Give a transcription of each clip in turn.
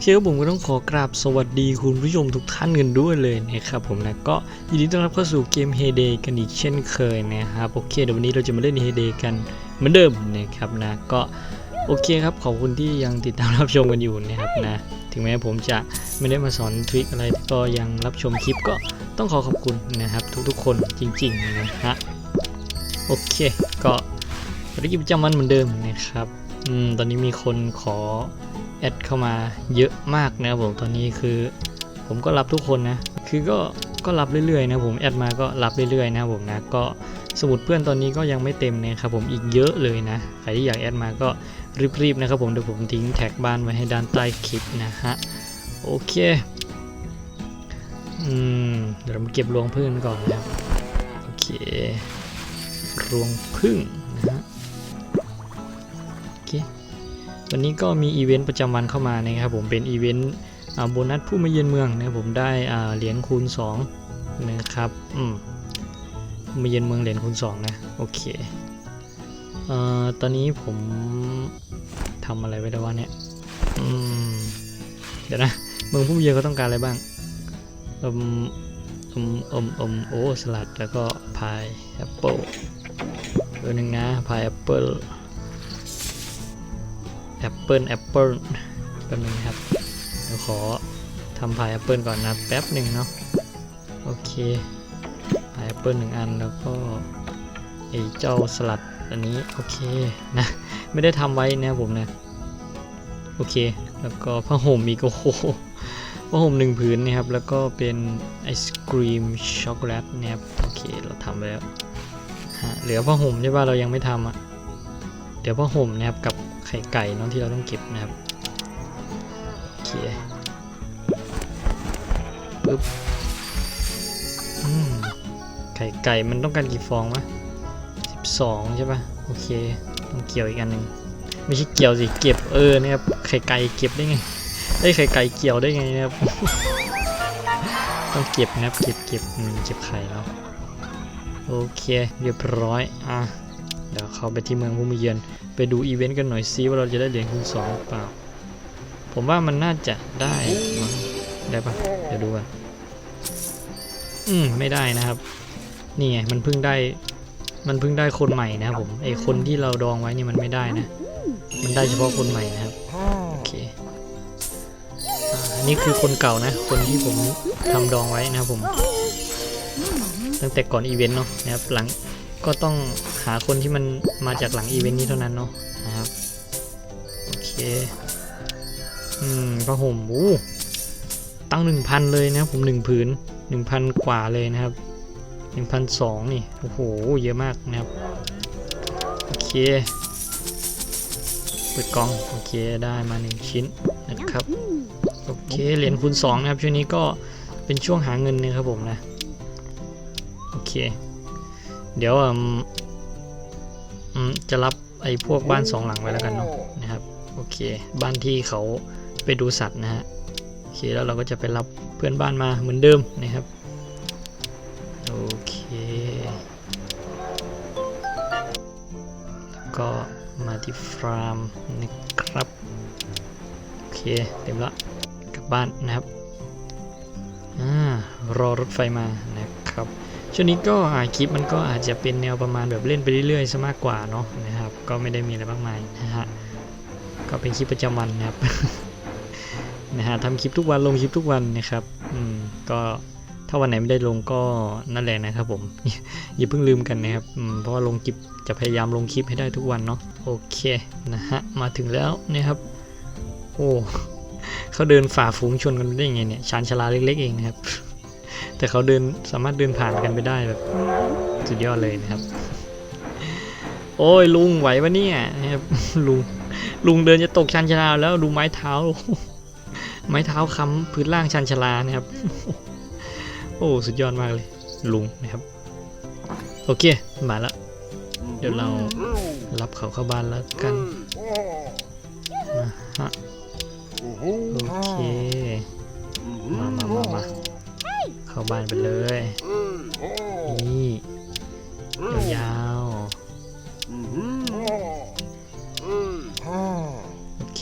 เคครับผมก็ต้องขอกราบสวัสดีคุณผู้ชมทุกท่านกันด้วยเลยนะครับผมนะก็ยินดีต้อนรับเข้าสู่เกม Heyday กันอีกเช่นเคยนะครับโอเคเดี๋ยววันนี้เราจะมาเล่น Heyday กันเหมือนเดิมนะครับนะก็โอเคครับขอบคุณที่ยังติดตามรับชมกันอยู่นะครับนะถึงแม้ผมจะไม่ได้มาสอนทริคอะไรก็ยังรับชมคลิปก็ต้องขอขอบคุณนะครับ ทุกๆ คนจริงๆนะฮะโอเคก็ภารกิจประจำวันเหมือนเดิมนะครับอืมตอนนี้มีคนขอ แอดเข้ามาเยอะมากนะครับผมตอนนี้คือ ผมก็รับทุกคนนะ คือก็ก็รับเรื่อยๆนะผมแอดมาก็รับเรื่อยๆนะผมนะก็สมุดเพื่อนตอนนี้ก็ยังไม่เต็มนะครับผมอีกเยอะเลยนะใครที่อยากแอดมาก็รีบๆนะครับผมเดี๋ยวผมทิ้งแท็กบ้านไว้ให้ด้านใต้คลิปนะฮะโอเคอืมเดี๋ยวเรามาเก็บรวงพึ่งก่อนนะครับโอเครวงพึ่งนะฮะ วันนี้ก็มีอีเวนต์ประจำวันเข้ามานะครับผมเป็นอีเวนต์โบนัสผู้มาเยือนเมืองนะครับผมได้เหรียญคูณ2นะครับอืมมาเยือนเมืองเหรียญคูณ2นะโอเคเอ่อตอนนี้ผมทำอะไรไว้แล้ววะเนี่ยอืมเดี๋ยวนะเมืองผู้มาเยือนเขาต้องการอะไรบ้างอืมอืมอืมอืมโอ้สลัดแล้วก็พายแอปเปิลตัวหนึ่งนะพายแอปเปิล แอปเปิลแอปเปิลแป๊บนึงครับเดี๋ยวขอทำพายแอปเปิลก่อนนะแป๊บหนึ่งเนาะโอเคพายแอปเปิลหนึ่งอันแล้วก็ไอเจ้าสลัดอันนี้โอเคนะไม่ได้ทำไว้นะผมนะโอเค แล้วก็ผ้าห่มอีกโอ้โหผ้าห่มหนึ่งผืนนะครับ แล้วก็เป็นไอศกรีมช็อกโกแลตนะครับโอเคเราทำไปแล้วฮะเหลือผ้าห่มใช่ป่ะเรายังไม่ทำอะเดี๋ยวผ้าห่มนะครับกับ ข่ไก่น้องที่เราต้องเก็บนะครับโอเคปึ๊บไข่ไก่มันต้องการกี่ฟองวะสิบสองใช่ปะโอเคต้องเกี่ยวอีกอันหนึ่งไม่ใช่เกี่ยวสิเก็บเออเนี่ยครับไข่ไก่เก็บได้ไงได้ไข่ไก่เกี่ยวได้ไงนะครับต้องเก็บนะครับเก็บเก็บเก็บไข่แล้วโอเคเรียบร้อยอะ เดี๋ยวเข้าไปที่เมืองผู้มีเยือนไปดูอีเวนต์กันหน่อยซิว่าเราจะได้เหรียญคูณสองหรือเปล่า ผมว่ามันน่าจะได้มั้งได้ปะเดี๋ยวดูกันอืมไม่ได้นะครับ นี่ไงมันเพิ่งได้ มันเพิ่งได้คนใหม่นะครับผมไอคนที่เราดองไว้นี่มันไม่ได้นะ มันได้เฉพาะคนใหม่นะครับโอเคอ่าอันนี้คือคนเก่านะ คนที่ผมทำดองไว้นะครับผม ตั้งแต่ก่อนอีเวนต์เนาะนะครับหลัง ก็ต้องหาคนที่มันมาจากหลังอีเวนต์นี้เท่านั้นเนาะนะครับ โอเค อืมผ้าห่มโอ้ตั้งหนึ่งพันเลยนะผมหนึ่งผืนหนึ่งพันกว่าเลยนะครับหนึ่งพันสองนี่ โอ้โห เยอะมากนะครับ โอเค เปิดกล่อง โอเค ได้มาหนึ่งชิ้นนะครับ โอเค เหรียญคูณสองนะครับ ช่วงนี้ก็เป็นช่วงหาเงินนะครับผมนะ โอเค เดี๋ยวอืมจะรับไอ้พวกบ้านสองหลังไว้แล้วกันเนาะนะครับโอเค บ้านที่เขาไปดูสัตว์นะฮะโอเคแล้วเราก็จะไปรับเพื่อนบ้านมาเหมือนเดิมนะครับโอเคแล้วก็มาที่ฟาร์มนะครับโอเคเต็มละกลับบ้านนะครับอ่ารอรถไฟมานะครับ ช่วงนี้ก็คลิปมันก็อาจจะเป็นแนวประมาณแบบเล่นไปเรื่อยๆซะมากกว่าเนาะนะครับ ก็ไม่ได้มีอะไรมากมายนะฮะก็เป็นคลิปประจำวันนะครับนะฮะทำคลิปทุกวันลงคลิปทุกวันนะครับอืมก็ถ้าวันไหนไม่ได้ลงก็นั่นแหละนะครับผมอย่าเพิ่งลืมกันนะครับอืมเพราะว่าลงคลิปจะพยายามลงคลิปให้ได้ทุกวันเนาะโอเคนะฮะมาถึงแล้วนะครับ โอ้เขาเดินฝ่าฝูงชนกันได้ยังไงเนี่ยชานชลาเล็กๆเองนะครับ แต่เขาเดินสามารถเดินผ่านกันไปได้แบบสุดยอดเลยนะครับ โอ้ยลุงไหวปะเนี่ยนะครับลุงลุงเดินจะตกชันชลาแล้วดูไม้เท้า ไม้เท้าค้ำพื้นล่างชันชลานะครับ โอ้สุดยอดมากเลยลุงนะครับ โอเคมาล้วเดี๋ยวเรารับเขาเข้าบ้านแล้วกันนะฮะโอเคาบ้านไปเลยนี่ยาวๆโอเค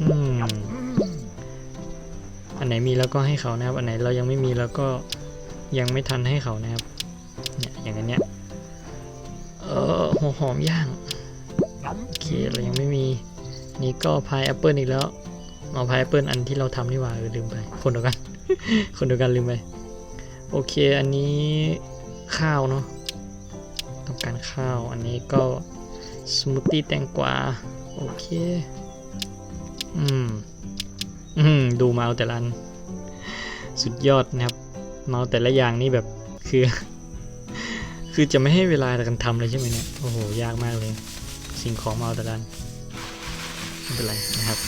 อืมนไหนมีแล้วก็ให้เขานะครับ อันไหนเรายังไม่มีแล้วก็ยังไม่ทันให้เขานะครับ เนี่ยอย่างอันเนี้ยเออหัวหอมย่างโอเคเรายังไม่มี นี่ก็พายแอปเปิลอีกแล้วเอาพายแอปเปิลอันที่เราทำนี่หว่าเออลืมไปคนเดียวกัน คนเดียวกันลืมไป โอเค อันนี้ข้าวเนาะต้องการข้าว อันนี้ก็สมูทตี้แตงกวา โอเค อืม อืม ดูมาเอาแต่ละอัน สุดยอดนะครับเมาแต่ละอย่างนี่แบบคือ คือจะไม่ให้เวลาในการทำเลยใช่ไหมเนี่ย โอ้โห ยากมากเลย สิ่งของมาเอาแต่ละอันไม่เป็นไรนะครับ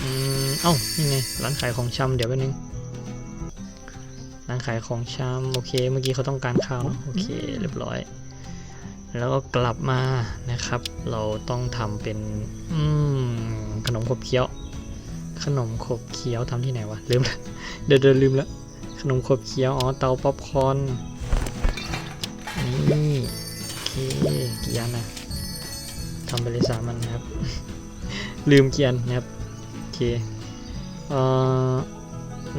อืม เอ้า นี่ไง ร้านขายของชำเดี๋ยวแป๊บนึง ร้านขายของชำโอเค เมื่อกี้เขาต้องการข้าวเนอะโอเคเรียบร้อย แล้วก็กลับมานะครับ เราต้องทำเป็นอืมขนมขบเคี้ยว ขนมขบเคี้ยวทำที่ไหนวะลืมละเดี๋ยวเดี๋ยวลืมละขนมขบเคี้ยวอ๋อเตาป๊อปคอร์นนี่โอเคกี่อันนะทำไปเลยสามอันนะครับ ลืมเกียนนะครับโอเคเอ่อ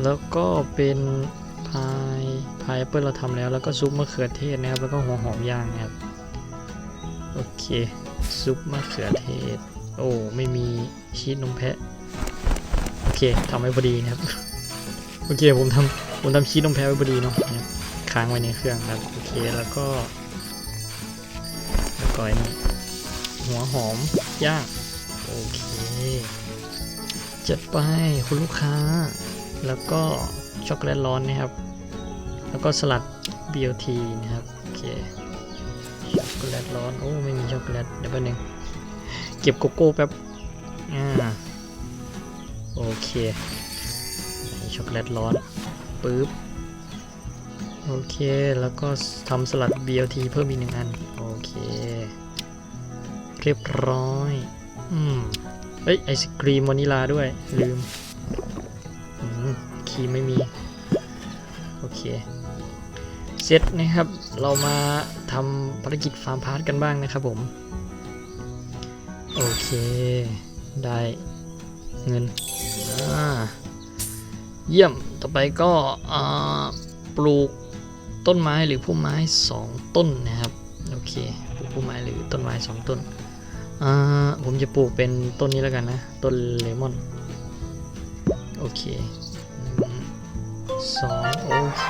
แล้วก็เป็นพายพายแอปเปิลเราทำแล้วแล้วก็ซุปมะเขือเทศนะครับ แล้วก็หัวหอมย่างครับ โอเค ซุปมะเขือเทศ โอ้ไม่มีชีสนมแพะ โอเคทำไว้พอดีนะครับ โอเคผมทำผมทำชีสนมแพะไว้พอดีเนาะครับค้างไว้ในเครื่องนะครับ โอเคแล้วก็แล้วก็นี่หัวหอมย่าง โอเคจัดไปคุณลูกค้า แล้วก็ช็อกโกแลตร้อนนะครับ แล้วก็สลัด BLT นะครับ โอเค ช็อกโกแลตร้อน โอ้ ไม่มีช็อกโกแลต เดี๋ยวแป๊บนึง เก็บโกโก้แป๊บ อ่า โอเค ช็อกโกแลตร้อน ปึ๊บ โอเค แล้วก็ทำสลัด BLT เพิ่มอีกหนึ่งอัน โอเค เรียบร้อย อืมเอ้ย ไอศครีมวานิลาด้วย ลืมอืมครีมไม่มี โอเค เสร็จนะครับ เรามาทำภารกิจฟาร์มพาร์ทกันบ้างนะครับผม โอเค ได้เงินเยี่ยมต่อไปก็ปลูกต้นไม้หรือพุ่มไม้ 2 ต้นนะครับ โอเคปลูกพุ่มไม้หรือต้นไม้ 2 ต้นผมจะปลูกเป็นต้นนี้แล้วกันนะ ต้นเลมอน โอเคหนึ่งสองโอเค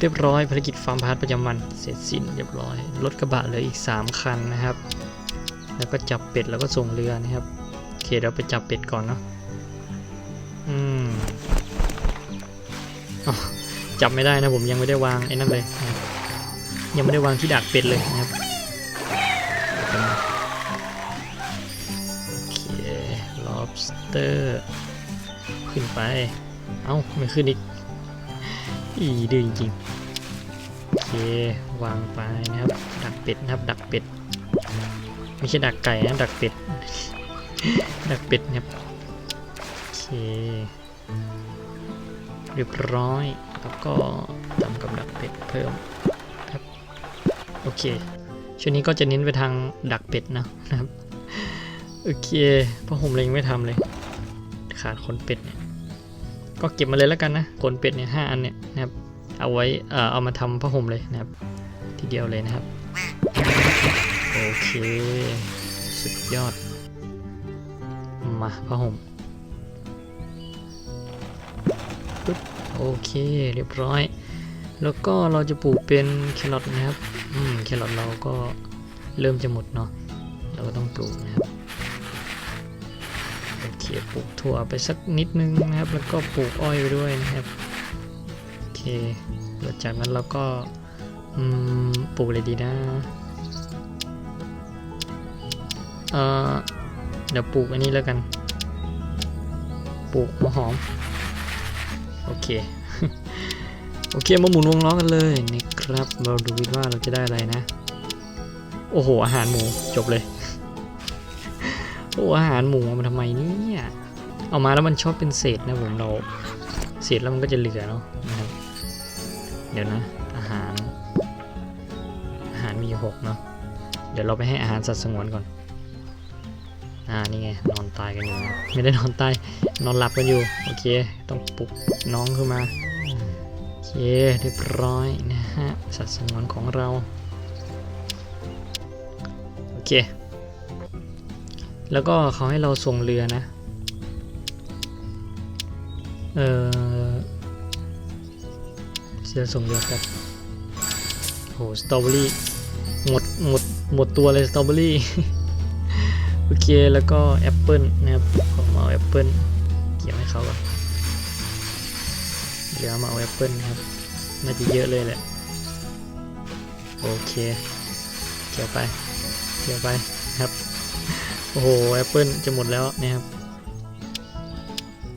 เรียบร้อยภารกิจฟาร์มพาร์ทประจำวันเสร็จสิ้นเรียบร้อยรถกระบะเหลืออีก 3 คันนะครับ แล้วก็จับเป็ดแล้วก็ส่งเรือนะครับโอเคเราไปจับเป็ดก่อนเนาะอืมอจับไม่ได้นะผมยังไม่ได้วางไอ้นั่นเลย ยังไม่ได้วางที่ดักเป็ดเลยนะครับโอเค lobster ขึ้นไป เอ้าไม่ขึ้นอีกอีดื้อจริง วางไปนะครับ ดักเป็ดนะครับ ดักเป็ด ไม่ใช่ดักไก่นะดักเป็ด ดักเป็ดนะครับโอเคเรียบร้อยแล้วก็ทำกับดักเป็ดเพิ่มครับโอเคช่วงนี้ก็จะเน้นไปทางดักเป็ดนะนะครับโอเคเพราะผมเลยยังไม่ทำเลย ขาดขนเป็ดเนี่ยก็เก็บมาเลยแล้วกันนะขนเป็ดเนี่ยห้าอันเนี่ยนะครับ เอาไว้เอ่อเอามาทำผ้าห่มเลยนะครับ ทีเดียวเลยนะครับ โอเค สุดยอด มาผ้าห่มปึ๊บโอเคเรียบร้อย แล้วก็เราจะปลูกเป็นแครอทนะครับอืมแครอทเราก็เริ่มจะหมดเนาะเราก็ต้องปลูกนะครับโอเคปลูกถั่วไปสักนิดนึงนะครับ แล้วก็ปลูกอ้อยไปด้วยนะครับ โอเคแล้วจากนั้นเราก็ปลูกอะไรดีนะเออเดี๋ยวปลูกอันนี้แล้วกัน ปลูกหัวหอม โอเค โอเค มาหมุนวงล้อกันเลยนี่ครับ เราดูว่าเราจะได้อะไรนะ โอ้โห อาหารหมู จบเลย โอ้อาหารหมูเอามาทำไมเนี่ย เอามาแล้วมันชอบเป็นเศษนะผมเรา เศษแล้วมันก็จะเหลือเนาะนะครับ เดี๋ยวนะ อาหาร อาหารมีหกเนาะ เดี๋ยวเราไปให้อาหารสัตว์สงวนก่อน อ่า นี่ไง นอนตายกันอยู่นะไม่ได้นอนตาย นอนหลับกันอยู่ โอเค ต้องปลุกน้องขึ้นมา โอเค เรียบร้อยนะฮะ สัตว์สงวนของเรา โอเค แล้วก็เขาให้เราส่งเรือนะ เออ จะส่งเรือกับโหสตรอเบอรี่หมดหมดหมดตัวเลยสตรอเบอรี่โอเคแล้วก็แอปเปิลนะครับผมเอาแอปเปิลเกี่ยวให้เขาก่อนเดี๋ยวมาเอาแอปเปิลนะครับน่าจะเยอะเลยแหละโอเคเกี่ยวไปเกี่ยวไปครับโอ้โหแอปเปิลจะหมดแล้วนะครับ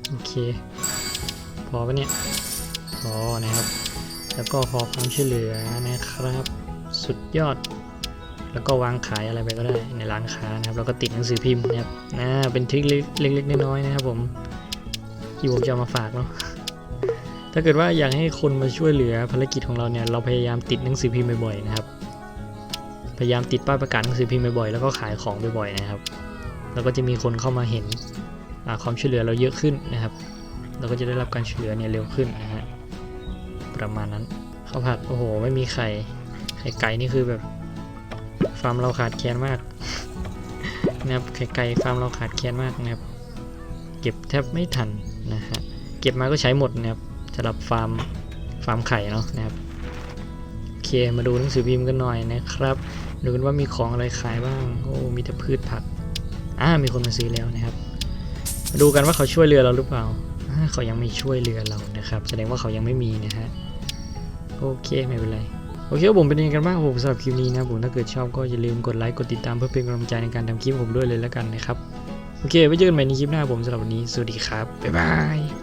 โอเคพอปะเนี่ยพอนะครับ แล้วก็ขอความช่วยเหลือนะครับ สุดยอด แล้วก็วางขายอะไรไปก็ได้ในร้านค้านะครับ แล้วก็ติดหนังสือพิมพ์นะครับนะเป็นทริคเล็กๆน้อยๆนะครับผมที่ผมจะมาฝากเนาะถ้าเกิดว่าอยากให้คนมาช่วยเหลือภารกิจของเราเนี่ยเราพยายามติดหนังสือพิมพ์บ่อยๆนะครับ พยายามติดป้ายประกาศหนังสือพิมพ์บ่อยๆแล้วก็ขายของบ่อยๆนะครับ แล้วก็จะมีคนเข้ามาเห็นอ่าความช่วยเหลือเราเยอะขึ้นนะครับ เราก็จะได้รับการช่วยเหลือเนี่ยเร็วขึ้นนะฮะ ประมาณนั้นข้าวผัดโอ้โห ไม่มีไข่ ไข่ไก่นี่คือแบบฟาร์มเราขาดแคลนมากนะครับไข่ไก่ฟาร์มเราขาดแคลนมากนะครับ เก็บแทบไม่ทันนะฮะเก็บมาก็ใช้หมดนะครับสำหรับฟาร์มฟาร์มไข่เนาะนะครับโอเคมาดูหนังสือพิมพ์กันหน่อยนะครับดูกันว่ามีของอะไรขายบ้างโอ้มีแต่พืชผักอ่ามีคนมาซื้อแล้วนะครับ มาดูกันว่าเขาช่วยเรือเราหรือเปล่าอ่าเขายังไม่ช่วยเรือเรานะครับ แสดงว่าเขายังไม่มีนะฮะ โอเคไม่เป็นไรโอเคผมเป็นยังไงกันบ้างผมสำหรับคลิปนี้นะผมถ้าเกิดชอบก็อย่าลืมกดไลค์กดติดตามเพื่อเป็นกำลังใจในการทำคลิปผมด้วยเลยแล้วกันนะครับ โอเคไว้เจอกันใหม่ในคลิปหน้าผมสำหรับวันนี้สวัสดีครับบ๊ายบาย